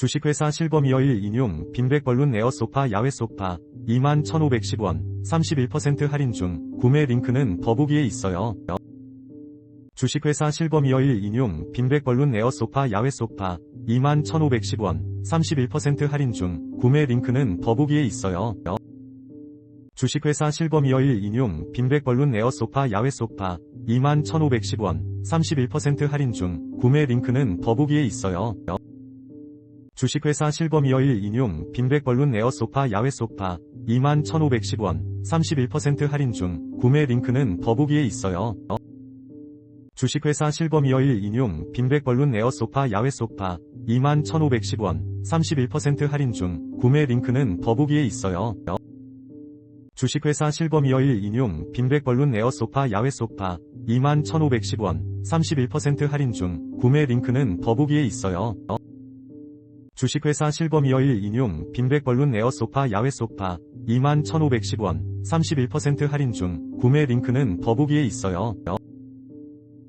주식회사 실버미어일 인용 빈백 벌룬 에어 소파 야외 소파 21,510원 31% 할인 중 구매 링크는 더보기에 있어요. 주식회사 실버미어일 인용 빈백 벌룬 에어 소파 야외 소파 21,510원 31% 할인 중 구매 링크는 더보기에 있어요. 주식회사 실버미어일 인용 빈백 벌룬 에어 소파 야외 소파 21,510원 31% 할인 중 구매 링크는 더보기에 있어요. 주식회사 실버미어일 인용 빈백 벌룬 에어 소파 야외 소파 21,510원 31% 할인 중 구매 링크는 더보기에 있어요. 주식회사 실버미어일 인용 빈백 벌룬 에어 소파 야외 소파 21,510원 31% 할인 중 구매 링크는 더보기에 있어요. 주식회사 실버미어일 인용 빈백 벌룬 에어 소파 야외 소파 21,510원 31% 할인 중 구매 링크는 더보기에 있어요. 주식회사 실버미어일 인용 빈백 벌룬 에어 소파 야외 소파 21,510원 31% 할인 중 구매 링크는 더보기에 있어요.